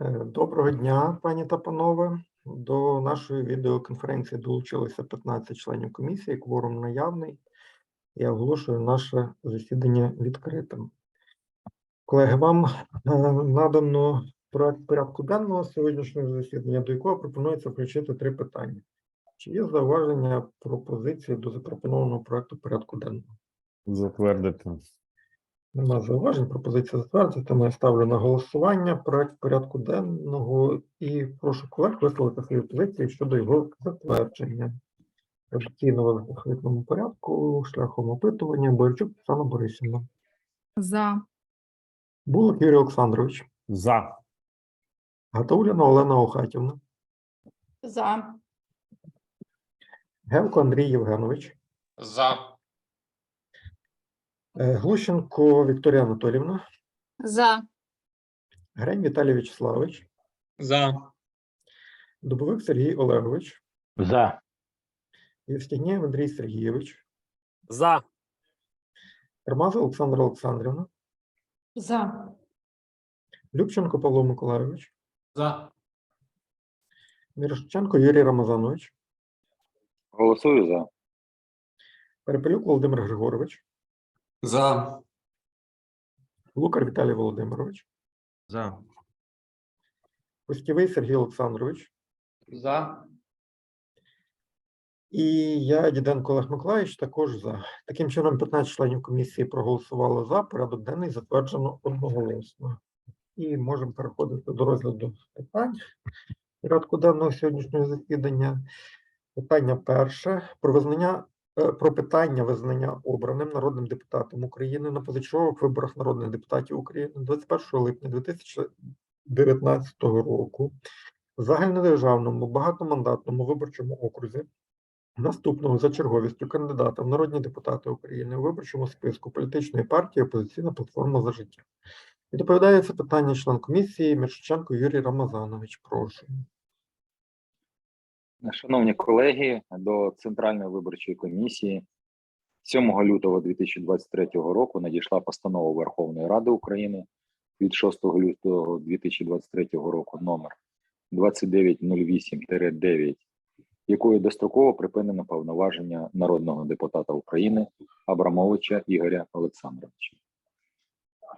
Е, Доброго дня, пані та панове. До нашої відеоконференції долучилося 15 членів комісії, кворум наявний. Я оголошую наше засідання відкритим. Колеги, вам е, надано проект порядку денного сьогоднішнього засідання, до якого пропонується включити три питання. Чи є зауваження пропозиції до запропонованого проекту порядку денного? Затвердити. Нема зауважень, пропозиція затвердити, тому я ставлю на голосування проект порядку денного і прошу колег висловити свої позиції щодо його затвердження. Традиційно в алфавітному порядку, шляхом опитування, Бойчук Оксана Борисівна. За. Булик Юрій Олександрович, За. Гатауляна Олена Охатівна, За. Гевко Андрій Євгенович, За. Е, Глущенко Вікторія Анатолівна, За. Грень Віталій Вячеславович, За. Дубовик Сергій Олегович, За. Євстігнєв Андрій Сергійович, За. Кармаза Олександра Олександрівна, За. Любченко Павло Миколайович, За. Мірошниченко Юрій Рамазанович, Голосую за. Перепелюк Володимир Григорович, За. Лукар Віталій Володимирович, За. Пустєвий Сергій Олександрович За. і я, Діденко Олег Миколаївич, також за. Таким чином, 15 членів комісії проголосували за. Порядок денний затверджено одноголосно. І можемо переходити до розгляду питань порядку денного сьогоднішнього засідання. Питання перше про визнання про питання визнання обраним народним депутатом України на позачергових виборах народних депутатів України 21 липня 2019 року в загальнодержавному багатомандатному виборчому окрузі наступного за черговістю кандидата в народні депутати України у виборчому списку політичної партії Опозиційна платформа за життя. І доповідає питання член комісії Міршиченко Юрій Рамазанович. Прошу. Шановні колеги, до Центральної виборчої комісії 7 лютого 2023 року надійшла постанова Верховної Ради України від 6 лютого 2023 року номер 2908-9, якою достроково припинено повноваження народного депутата України Абрамовича Ігоря Олександровича.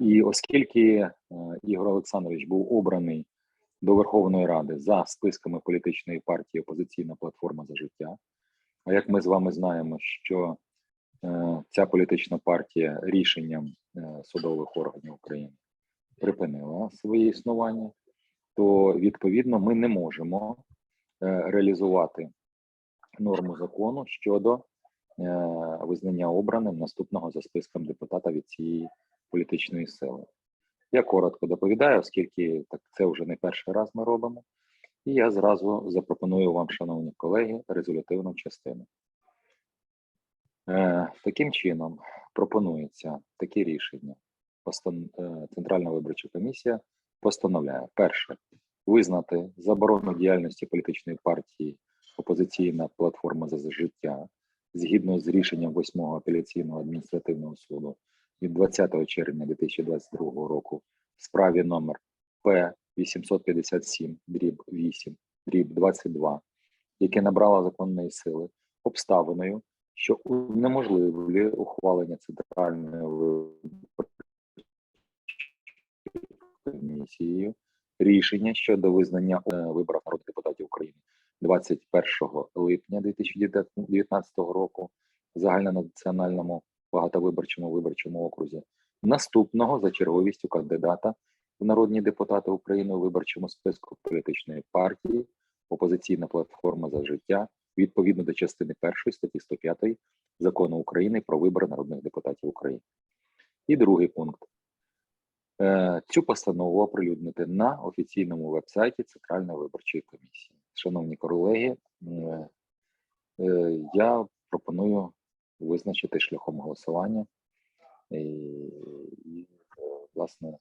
І оскільки е, Ігор Олександрович був обраний до Верховної Ради за списками політичної партії Опозиційна платформа за життя. А як ми з вами знаємо, що е, ця політична партія рішенням е, судових органів України припинила своє існування, то відповідно ми не можемо е, реалізувати норму закону щодо е, визнання обраним наступного за списком депутата від цієї політичної сили. Я коротко доповідаю, оскільки так це вже не перший раз ми робимо. І я зразу запропоную вам, шановні колеги, резолютивну частину. Е, таким чином пропонується такі рішення. Постан... е, Центральна виборча комісія постановляє перше визнати заборону діяльності політичної партії Опозиційна платформа за життя згідно з рішенням 8-го апеляційного адміністративного суду від 20 червня 2022 року в справі номер П 857 дріб 8 дріб 22, яке набрало законної сили обставиною, що унеможливлює ухвалення центральної комісією рішення щодо визнання е, виборів народних депутатів України 21 липня 2019 року в загальнонаціональному багатовиборчому виборчому окрузі наступного за черговістю кандидата в народні депутати України у виборчому списку політичної партії Опозиційна платформа за життя відповідно до частини 1 статті 105 закону України про вибори народних депутатів України. І другий пункт. Е, Цю постанову оприлюднити на офіційному вебсайті Центральної виборчої комісії. Шановні колеги, е, е, я пропоную визначити шляхом голосування і, і е, власне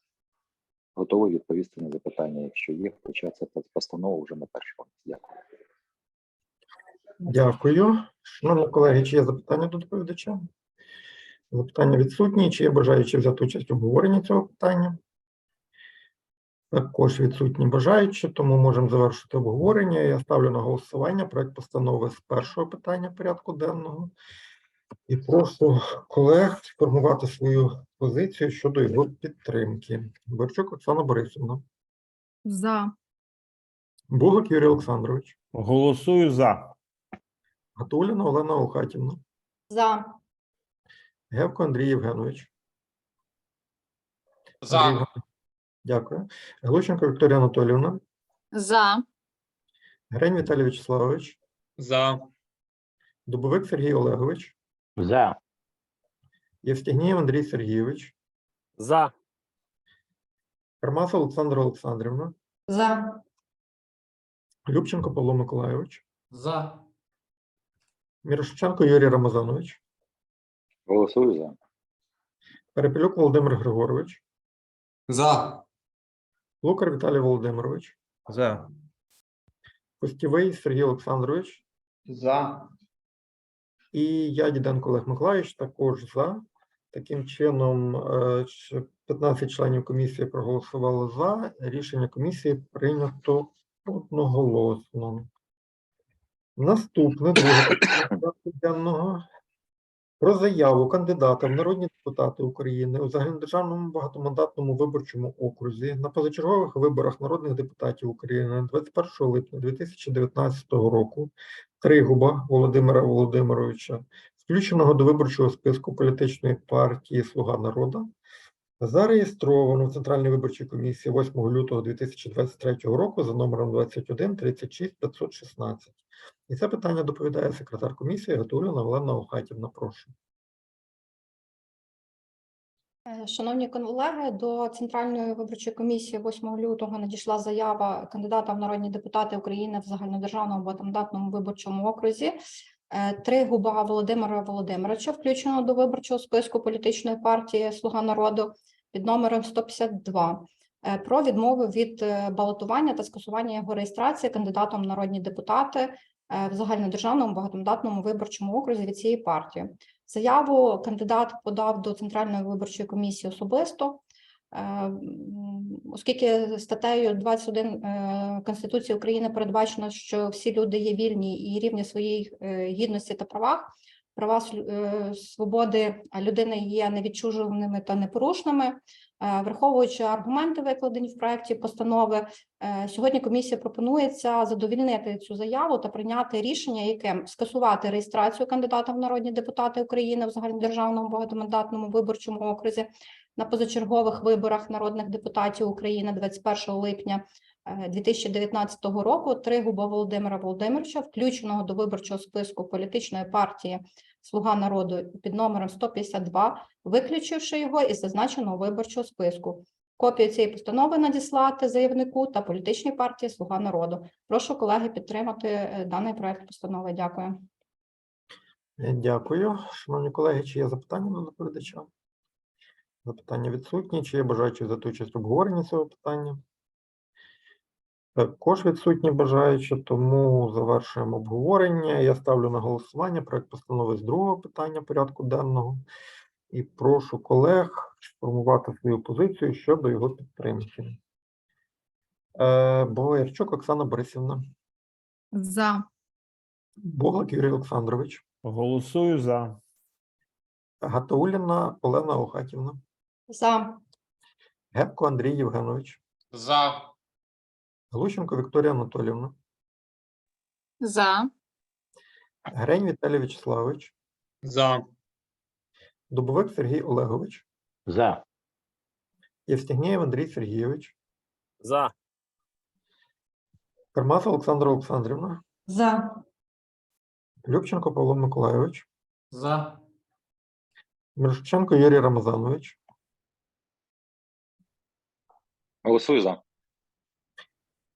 готовий відповісти на запитання, якщо є, хоча це постанова вже на першому. Дякую. Дякую. Шановні колеги, чи є запитання до доповідача? Запитання відсутні. Чи є бажаючі взяти участь в обговоренні цього питання? Також відсутні бажаючі, тому можемо завершити обговорення. Я ставлю на голосування проект постанови з першого питання порядку денного. І прошу колег сформувати свою позицію щодо його підтримки. Борчук Оксана Борисівна, За. Бугак Юрій Олександрович, Голосую за. Гатуліна Олена Охатівна, За. Гевко Андрій Євгенович. Андрій За. Євгенович, Дякую. Глущенко Вікторія Анатоліївна, За. Грень Віталій Вячеславович, За. Дубовик Сергій Олегович, За. Євстігнєєв Андрій Сергійович, За. Кармаса Олександра Олександрівна, За. Любченко Павло Миколайович, За. Мірошниченко Юрій Рамазанович, Голосую за. Перепелюк Володимир Григорович, За. Лукар Віталій Володимирович, За. Костєвий Сергій Олександрович За. І я, Діденко Олег Миколайович, також за. Таким чином, е, 15 членів комісії проголосували за. Рішення комісії прийнято одноголосно. Наступне друге питання денного. Про заяву кандидата в народні депутати України у загальнодержавному багатомандатному виборчому окрузі на позачергових виборах народних депутатів України 21 липня 2019 року Тригуба Володимира Володимировича, включеного до виборчого списку політичної партії Слуга народу, зареєстровано в Центральній виборчій комісії 8 лютого 2023 року за номером 21 36 516. І це питання доповідає секретар комісії Гатуліна Олена Охатівна. Прошу. Е, Шановні колеги, до Центральної виборчої комісії 8 лютого надійшла заява кандидата в народні депутати України в загальнодержавному багатомандатному виборчому окрузі. Е, Тригуба Володимира Володимировича, включеного до виборчого списку політичної партії Слуга народу під номером 152 е, про відмову від балотування та скасування його реєстрації кандидатом в народні депутати в загальнодержавному багатомандатному виборчому окрузі від цієї партії. Заяву кандидат подав до Центральної виборчої комісії особисто, е, оскільки статтею 21 е, Конституції України передбачено, що всі люди є вільні і рівні своїй е, гідності та правах. Права е, свободи людини є невідчужуваними та непорушними. Е, Враховуючи аргументи, викладені в проекті постанови, е, сьогодні комісія пропонується задовільнити цю заяву та прийняти рішення, яким скасувати реєстрацію кандидата в народні депутати України в загальнодержавному багатомандатному виборчому окрузі на позачергових виборах народних депутатів України 21 липня 2019 року Тригуба Володимира Володимировича, включеного до виборчого списку політичної партії Слуга народу під номером 152, виключивши його із зазначеного виборчого списку. Копію цієї постанови надіслати заявнику та політичній партії Слуга народу. Прошу колеги підтримати е, даний проект постанови. Дякую. Е, Дякую. Шановні колеги, чи є запитання до доповідача? Запитання відсутні. Чи є бажаючі взяти участь в обговоренні цього питання? Також відсутні бажаючі, тому завершуємо обговорення. Я ставлю на голосування проект постанови з другого питання порядку денного і прошу колег сформувати свою позицію щодо його підтримки. Е, Боярчук Оксана Борисівна, За. Боглак Юрій Олександрович, Голосую за. Гатауліна Олена Охатівна, За. Гепко Андрій Євгенович, За. Глущенко Вікторія Анатоліївна, За. Грень Віталій Вячеславович, За. Дубовик Сергій Олегович, За. Євстігнєєв Андрій Сергійович, За. Кармас Олександра Олександрівна, За. Любченко Павло Миколайович, За. Мирошниченко Юрій Рамазанович, Голосую за.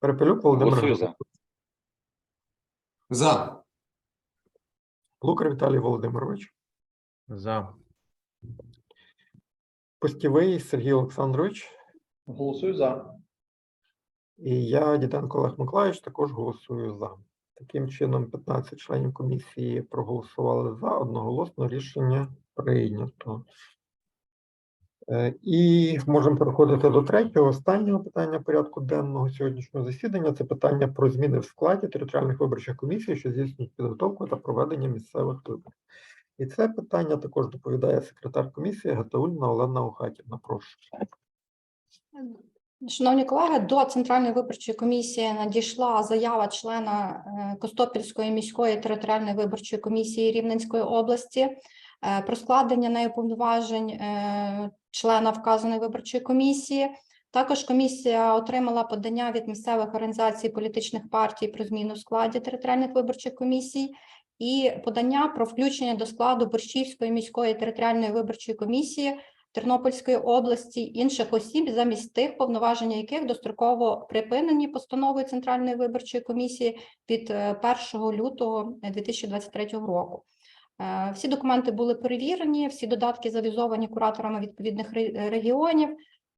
Перепелюк Володимир Голосую за. За. Лукар Віталій Володимирович, За. Постівий Сергій Олександрович Голосую за. і я, Діденко Олег Миколайович, також голосую за. Таким чином, 15 членів комісії проголосували за одноголосно рішення прийнято. Е, І можемо переходити до третього, останнього питання порядку денного сьогоднішнього засідання. Це питання про зміни в складі територіальних виборчих комісій, що здійснюють підготовку та проведення місцевих виборів. І це питання також доповідає секретар комісії Гатаульна Олена Охатівна. Прошу. Шановні колеги, до Центральної виборчої комісії надійшла заява члена е, Костопільської міської територіальної виборчої комісії Рівненської області про складення нею повноважень е, члена вказаної виборчої комісії. Також комісія отримала подання від місцевих організацій політичних партій про зміну в складі територіальних виборчих комісій і подання про включення до складу Борщівської міської територіальної виборчої комісії Тернопільської області інших осіб замість тих, повноваження яких достроково припинені постановою Центральної виборчої комісії від е, 1 лютого 2023 року. Е, Всі документи були перевірені, всі додатки завізовані кураторами відповідних регіонів.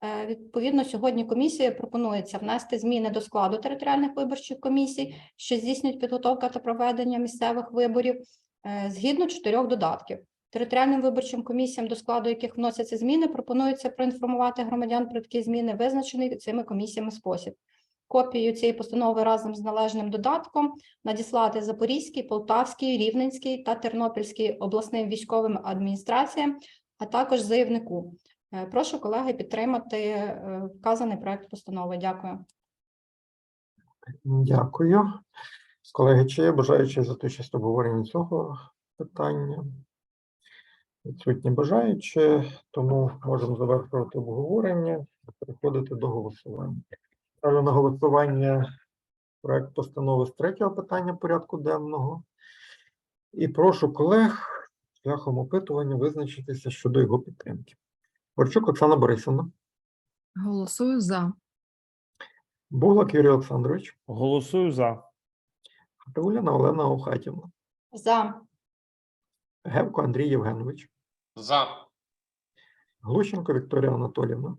Е, Відповідно, сьогодні комісія пропонується внести зміни до складу територіальних виборчих комісій, що здійснюють підготовка та проведення місцевих виборів е, згідно чотирьох додатків. Територіальним виборчим комісіям, до складу яких вносяться зміни, пропонується проінформувати громадян про такі зміни, визначений цими комісіями спосіб. Копію цієї постанови разом з належним додатком надіслати Запорізький, Полтавський, Рівненський та Тернопільський обласним військовим адміністраціям, а також заявнику. Е, Прошу колеги підтримати е, вказаний проект постанови. Дякую. Дякую. Колеги, чи є бажаючі за участь в обговоренні цього питання? Відсутні бажаючі, тому можемо завершувати обговорення і переходити до голосування. Ставлю на голосування проект постанови з третього питання порядку денного. І прошу колег шляхом опитування визначитися щодо його підтримки. Борчук Оксана Борисівна, Голосую за. Буглак Юрій Олександрович, Голосую за. Гатауляна Олена Охатівна, За. Гевко Андрій Євгенович, За. Глущенко Вікторія Анатоліївна,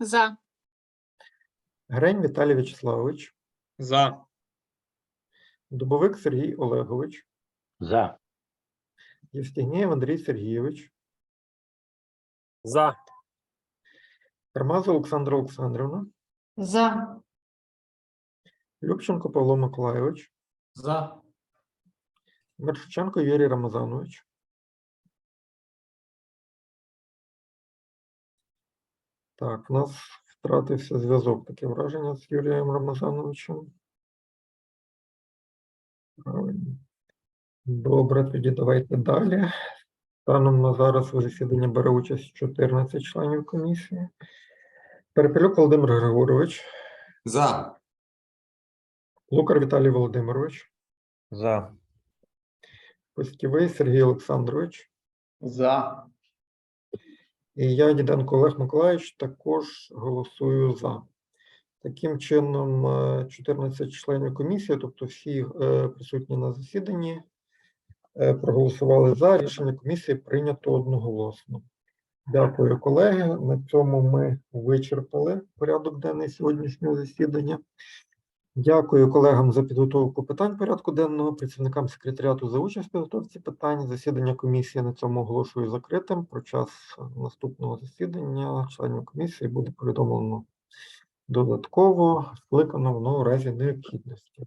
За. Грень Віталій Вячеславович, За. Дубовик Сергій Олегович, За. Євстігнєєв Андрій Сергійович, За. Кармаза Олександра Олександрівна, За. Любченко Павло Миколайович, За. Мершиченко Юрій Рамазанович, Так, в нас втратився зв'язок, таке враження з Юрієм Рамазановичем. Добре, тоді давайте далі. Станом на зараз у засіданні бере участь 14 членів комісії. Перепелюк Володимир Григорович, За. Лукар Віталій Володимирович, За. Пустівий Сергій Олександрович. За. І я, Діденко Олег Миколаївич, також голосую за. Таким чином, е, 14 членів комісії, тобто всі е, присутні на засіданні, е, проголосували за. Рішення комісії прийнято одноголосно. Дякую, колеги. На цьому ми вичерпали порядок денний сьогоднішнього засідання. Дякую колегам за підготовку питань порядку денного, працівникам секретаріату за участь в підготовці питань. Засідання комісії на цьому оголошую закритим. Про час наступного засідання членів комісії буде повідомлено додатково, скликано в разі необхідності.